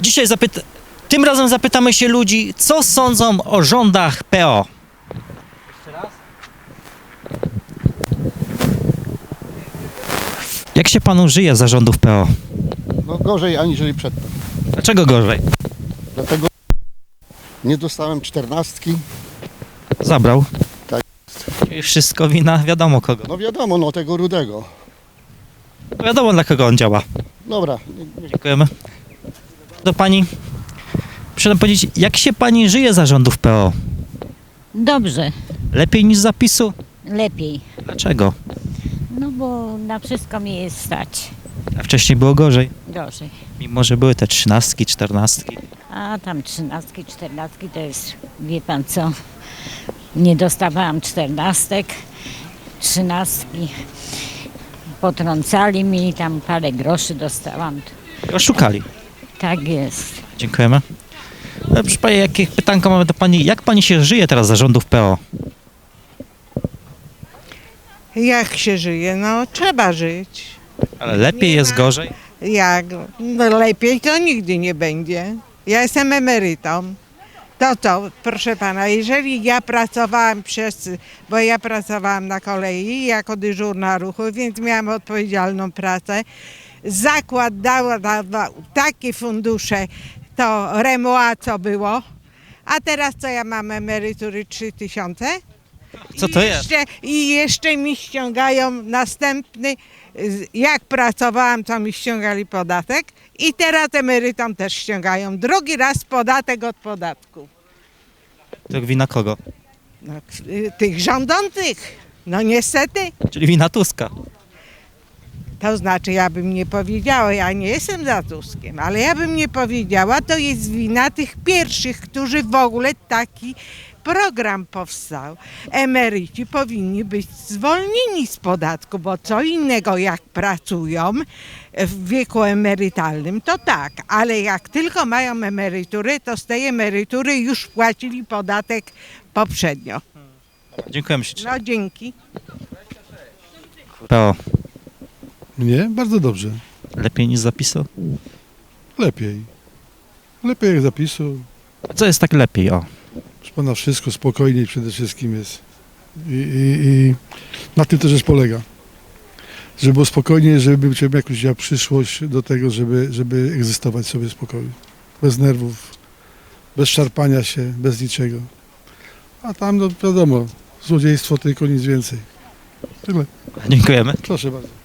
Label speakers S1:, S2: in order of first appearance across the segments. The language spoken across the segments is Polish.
S1: Dzisiaj zapyta... Tym razem zapytamy się ludzi, co sądzą o rządach PO. Jak się panu żyje za rządów PO?
S2: No gorzej aniżeli przedtem.
S1: Dlaczego gorzej?
S2: Dlatego nie dostałem czternastki.
S1: Zabrał.
S2: Tak.
S1: I wszystko wina wiadomo kogo.
S2: No wiadomo, no tego rudego.
S1: Wiadomo dla kogo on działa.
S2: Dobra,
S1: Dziękujemy. Do pani. Proszę nam powiedzieć, jak się pani żyje za rządów PO?
S3: Dobrze,
S1: Lepiej niż zapisu?
S3: lepiej.
S1: Dlaczego?
S3: No bo na wszystko mi jest stać.
S1: A wcześniej było gorzej.
S3: Gorzej.
S1: Mimo, że były te trzynastki, czternastki.
S3: A tam trzynastki, czternastki to jest, wie pan co, nie dostawałam czternastek, trzynastki. Potrącali mi, tam parę groszy dostałam.
S1: Oszukali.
S3: Tak jest.
S1: Dziękujemy. E, Proszę pani, jakie pytanko mamy do pani? Jak pani się żyje teraz za rządów PO?
S4: Jak się żyje? No trzeba żyć.
S1: Ale lepiej
S4: Nie
S1: jest
S4: ma.
S1: gorzej?
S4: Jak? No lepiej to nigdy nie będzie. Ja jestem emerytą. To co, proszę pana, jeżeli ja pracowałam przez, bo ja pracowałam na kolei jako dyżurna ruchu, więc miałam odpowiedzialną pracę. Zakład dał, dawał takie fundusze, to remua co było, a teraz co ja mam emerytury 3000?
S1: Co to
S4: I
S1: jest?
S4: Jeszcze, I jeszcze mi ściągają następny, z- jak pracowałam, to mi ściągali podatek i teraz emerytom też ściągają. Drugi raz podatek od podatku.
S1: To wina kogo?
S4: No, k- y, tych rządzących. No niestety.
S1: Czyli wina Tuska.
S4: To znaczy, ja bym nie powiedziała, ja nie jestem za Tuskiem, ale ja bym nie powiedziała, to jest wina tych pierwszych, którzy w ogóle taki program powstał. Emeryci powinni być zwolnieni z podatku, bo co innego jak pracują w wieku emerytalnym, to tak, ale jak tylko mają emeryturę, to z tej emerytury już płacili podatek poprzednio.
S1: Dziękujemy ślicznie.
S4: No dzięki.
S1: PO.
S5: Mnie? Bardzo dobrze.
S1: Lepiej niż zapisu?
S5: Lepiej. Lepiej jak zapisu.
S1: A co jest tak lepiej? O.
S5: Proszę pana, wszystko spokojniej przede wszystkim jest. I, i, i na tym też polega. Żeby było spokojniej, żeby żeby jakoś miała przyszłość do tego, żeby, żeby egzystować sobie w spokoju. Bez nerwów, bez szarpania się, bez niczego. A tam, no wiadomo, złodziejstwo tylko nic więcej. Tyle.
S1: Dziękujemy.
S5: Proszę bardzo.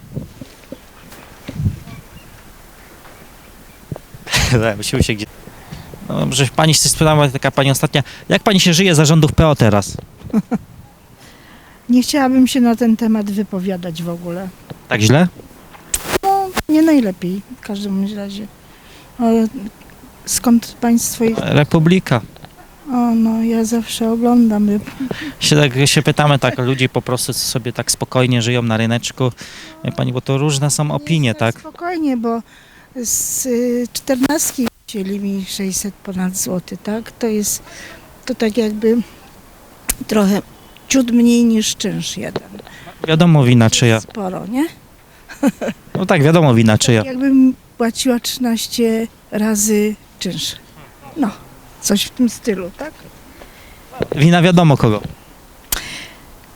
S1: Musimy się gdzie... No dobrze, pani się spytała, taka pani ostatnia. Jak pani się żyje za rządów PO teraz?
S6: Nie chciałabym się na ten temat wypowiadać w ogóle.
S1: Tak źle?
S6: No, nie najlepiej w każdym bądź razie. O, skąd państwo jest?
S1: Republika.
S6: O, no ja zawsze oglądam.
S1: Się, tak, się pytamy tak ludzi po prostu, co sobie tak spokojnie żyją na ryneczku. Wie pani, bo to różne są opinie, tak?
S6: Spokojnie, bo z y, czternastki wzięli mi 600 ponad złoty, tak? To jest, to tak jakby trochę ciut mniej niż czynsz jeden.
S1: Wiadomo wina czyja.
S6: Sporo, nie?
S1: No tak, wiadomo wina czyja.
S6: Jakbym płaciła 13 razy czynsz. No, coś w tym stylu, tak?
S1: Wina wiadomo kogo.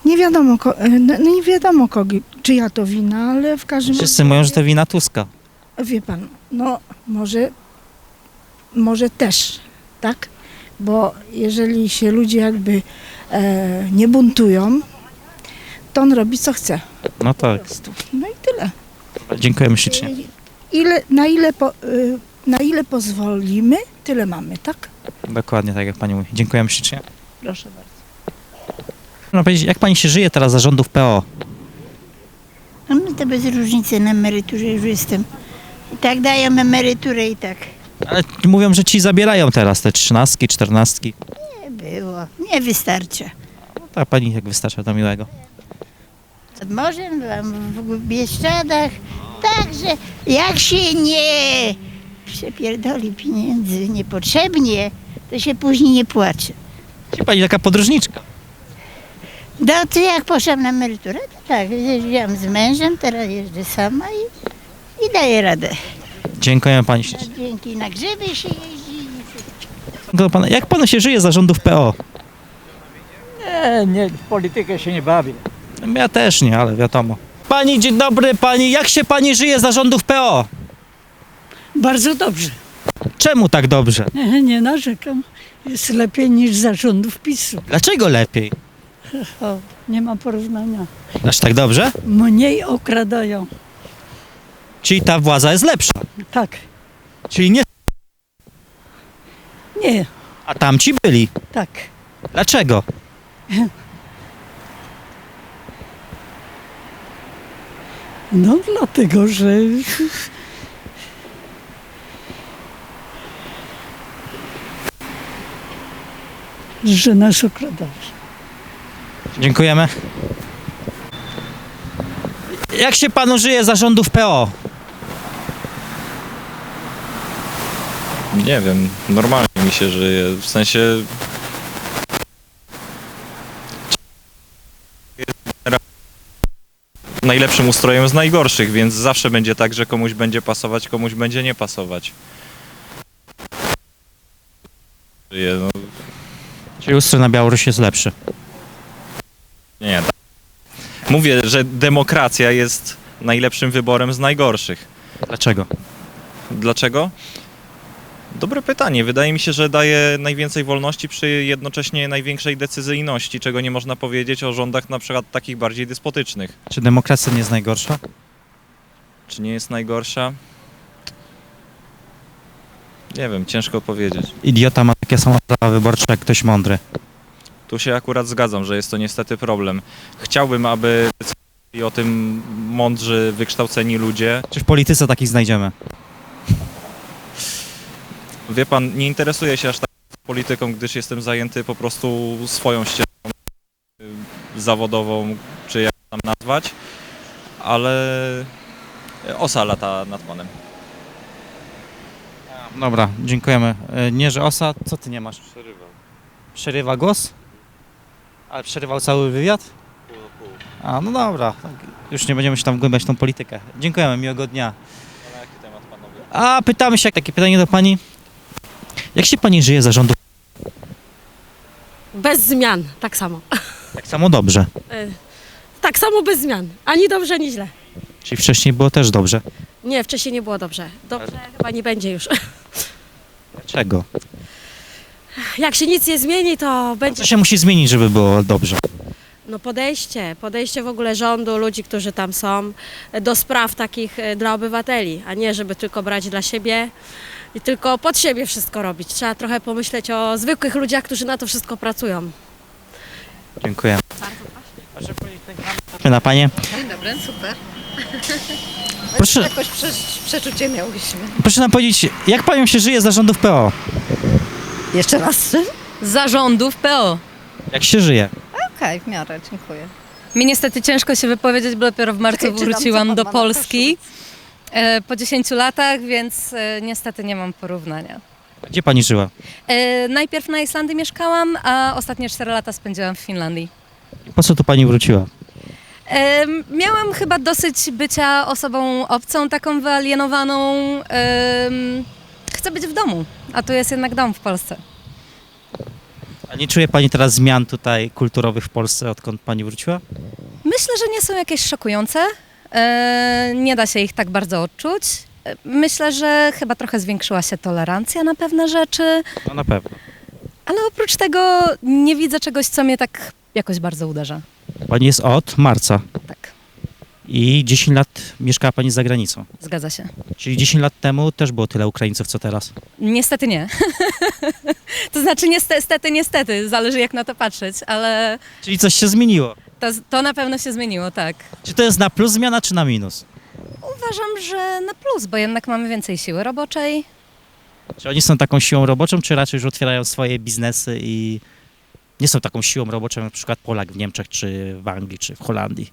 S6: Nie wiadomo, ko- no no nie wiadomo kogi, czyja to wina, ale w każdym
S1: Wszyscy mówią, że to wina Tuska.
S6: Wie pan, no może, może też, tak? Bo jeżeli się ludzie jakby e, nie buntują, to on robi co chce.
S1: No tak.
S6: Po prostu. No i tyle.
S1: Dziękujemy ślicznie.
S6: Ile, na, ile po, y, na ile pozwolimy, tyle mamy, tak?
S1: Dokładnie tak jak pani mówi. Dziękujemy ślicznie.
S6: Proszę bardzo.
S1: No powiedzieć, jak pani się żyje teraz za rządów PO?
S7: A my to bez różnicy na emeryturze już jestem. I tak dają emeryturę i tak.
S1: Ale mówią, że ci zabierają teraz te trzynastki, czternastki.
S7: Nie było. Nie wystarcza.
S1: No tak, pani jak wystarcza do miłego.
S7: Nad morzem byłam w Bieszczadach. Także jak się nie przepierdoli pieniędzy niepotrzebnie, to się później nie płacze.
S1: Ci pani taka podróżniczka.
S7: No to jak poszłam na emeryturę, to tak, jeździłam z mężem, teraz jeżdżę sama i, i daję radę.
S1: Dziękujemy pani ślicznie.
S7: Dzięki na grzyby się jeździ.
S1: Pana- Jak panu się żyje za rządów PO?
S8: Nie, nie, w politykę się nie bawię.
S1: Ja też nie, ale wiadomo. Pani, dzień dobry, pani. Jak się pani żyje za rządów PO?
S9: Bardzo dobrze.
S1: Czemu tak dobrze?
S9: Nie, nie narzekam. Jest lepiej niż zarządów PiSu.
S1: Dlaczego lepiej?
S9: O, nie ma porównania.
S1: Aż tak dobrze?
S9: Mniej okradają.
S1: Czyli ta władza jest lepsza.
S9: Tak.
S1: Czyli nie.
S9: Nie,
S1: A tamci byli.
S9: tak.
S1: Dlaczego?
S9: No dlatego, że że nas okradali.
S1: Dziękujemy. Jak się panu żyje za rządów PO?
S10: Nie wiem, normalnie mi się żyje. W sensie. Najlepszym ustrojem z najgorszych, więc zawsze będzie tak, że komuś będzie pasować, komuś będzie nie pasować. Żyje, no,
S1: Czyli ustrój na Białorusi jest lepszy.
S10: nie. tak. Mówię, że demokracja jest najlepszym wyborem z najgorszych.
S1: Dlaczego?
S10: Dlaczego? Dobre pytanie. Wydaje mi się, że daje najwięcej wolności przy jednocześnie największej decyzyjności, czego nie można powiedzieć o rządach na przykład takich bardziej despotycznych.
S1: Czy demokracja nie jest najgorsza?
S10: Czy nie jest najgorsza? Nie wiem, ciężko powiedzieć.
S1: Idiota ma takie samo prawa wyborcze jak ktoś mądry.
S10: Tu się akurat zgadzam, że jest to niestety problem. Chciałbym, aby decydowali o tym mądrzy, wykształceni ludzie.
S1: Czy w polityce takich znajdziemy?
S10: Wie pan, nie interesuję się aż tak polityką, gdyż jestem zajęty po prostu swoją ścieżką y, zawodową, czy jak tam nazwać, ale osa lata nad panem.
S1: Dobra, dziękujemy. E, Nie, że osa, co ty nie masz? Przerywa. Przerywa głos? Ale przerywał cały wywiad? A, no dobra. Już nie będziemy się tam wgłębiać w tą politykę. Dziękujemy, miłego dnia. A, pytamy się, takie pytanie do pani. Jak się pani żyje za rządów?
S11: Bez zmian, tak samo.
S1: Tak samo dobrze.
S11: Tak samo bez zmian. Ani dobrze, ani źle.
S1: Czyli wcześniej było też dobrze.
S11: Nie, wcześniej nie było dobrze. Dobrze chyba nie będzie już.
S1: Dlaczego?
S11: Jak się nic nie zmieni, to
S1: Co
S11: będzie
S1: się musi zmienić, żeby było dobrze?
S11: no podejście, podejście w ogóle rządu, ludzi, którzy tam są, do spraw takich e, dla obywateli, a nie żeby tylko brać dla siebie i tylko pod siebie wszystko robić. Trzeba trochę pomyśleć o zwykłych ludziach, którzy na to wszystko pracują.
S1: Dziękuję. Patrzę na panie.
S12: Dzień dobry, super.
S1: Proszę,
S12: Jakoś prze, przeczucie miałyśmy.
S1: proszę nam powiedzieć, jak panią się żyje za rządów PO?
S12: Jeszcze raz?
S13: zarządów PO.
S1: Jak się żyje?
S12: Okej, w miarę, dziękuję.
S13: Mi niestety ciężko się wypowiedzieć, bo dopiero w marcu
S12: Czekaj, czytam,
S13: wróciłam do
S12: pan ma na
S13: Polski e, po 10 latach, więc e, niestety nie mam porównania.
S1: Gdzie pani żyła?
S13: E, najpierw na Islandii mieszkałam, a ostatnie 4 lata spędziłam w Finlandii.
S1: Po co tu pani wróciła?
S13: Miałam chyba dosyć bycia osobą obcą, taką wyalienowaną. Chcę być w domu, a tu jest jednak dom w Polsce.
S1: A nie czuje pani teraz zmian tutaj kulturowych w Polsce, odkąd pani wróciła?
S13: Myślę, że nie są jakieś szokujące. E, nie da się ich tak bardzo odczuć. E, Myślę, że chyba trochę zwiększyła się tolerancja na pewne rzeczy,
S1: No na pewno.
S13: ale oprócz tego nie widzę czegoś, co mnie tak jakoś bardzo uderza.
S1: Pani jest od marca
S13: Tak,
S1: i 10 lat mieszkała pani za granicą.
S13: zgadza się.
S1: Czyli 10 lat temu też było tyle Ukraińców, co teraz.
S13: Niestety nie. to znaczy niestety, niestety, zależy jak na to patrzeć, ale
S1: Czyli coś się zmieniło.
S13: To, to na pewno się zmieniło, tak.
S1: Czy to jest na plus zmiana, czy na minus?
S13: Uważam, że na plus, bo jednak mamy więcej siły roboczej.
S1: Czy oni są taką siłą roboczą, czy raczej już otwierają swoje biznesy i nie są taką siłą roboczą, jak na przykład Polak w Niemczech, czy w Anglii, czy w Holandii?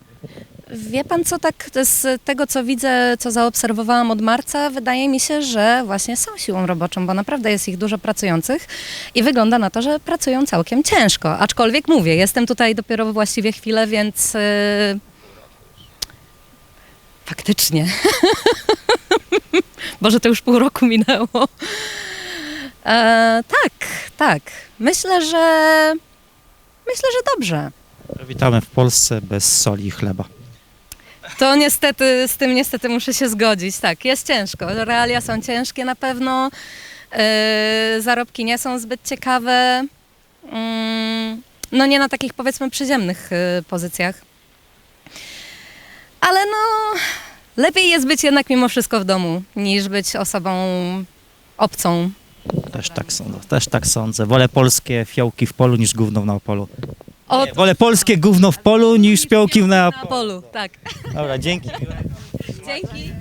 S13: Wie pan co, tak z tego co widzę, co zaobserwowałam od marca, wydaje mi się, że właśnie są siłą roboczą, bo naprawdę jest ich dużo pracujących i wygląda na to, że pracują całkiem ciężko. Aczkolwiek mówię, jestem tutaj dopiero właściwie chwilę, więc yy, faktycznie Boże, to już pół roku minęło. E, tak, tak. Myślę, że myślę, że dobrze.
S1: Witamy w Polsce bez soli i chleba.
S13: To niestety, z tym niestety muszę się zgodzić. Tak, jest ciężko. Realia są ciężkie na pewno. Yy, zarobki nie są zbyt ciekawe. Mm, no nie na takich powiedzmy przyziemnych yy, pozycjach. Ale no, lepiej jest być jednak mimo wszystko w domu, niż być osobą obcą.
S1: Też tak sądzę, też tak sądzę. Wolę polskie fiołki w polu niż gówno na polu.
S13: O,
S1: Nie, wolę polskie gówno w polu niż fiołki na
S13: na
S1: polu.
S13: polu, tak.
S1: Dobra, dzięki.
S13: Dzięki.